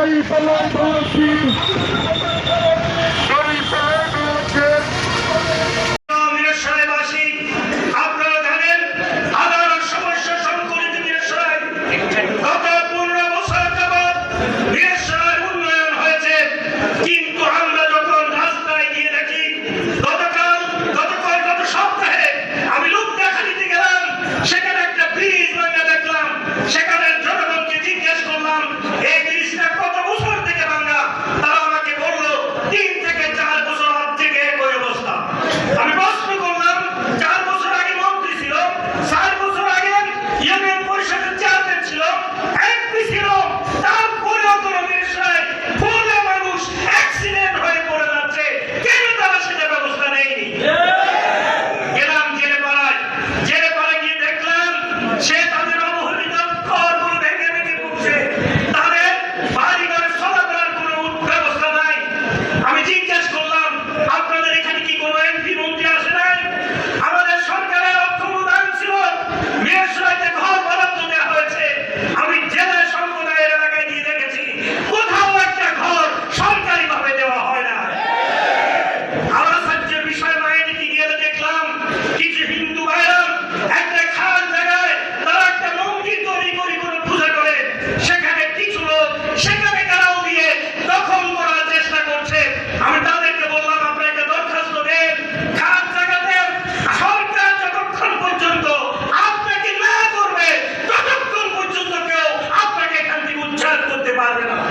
এই পাল্লায় padre la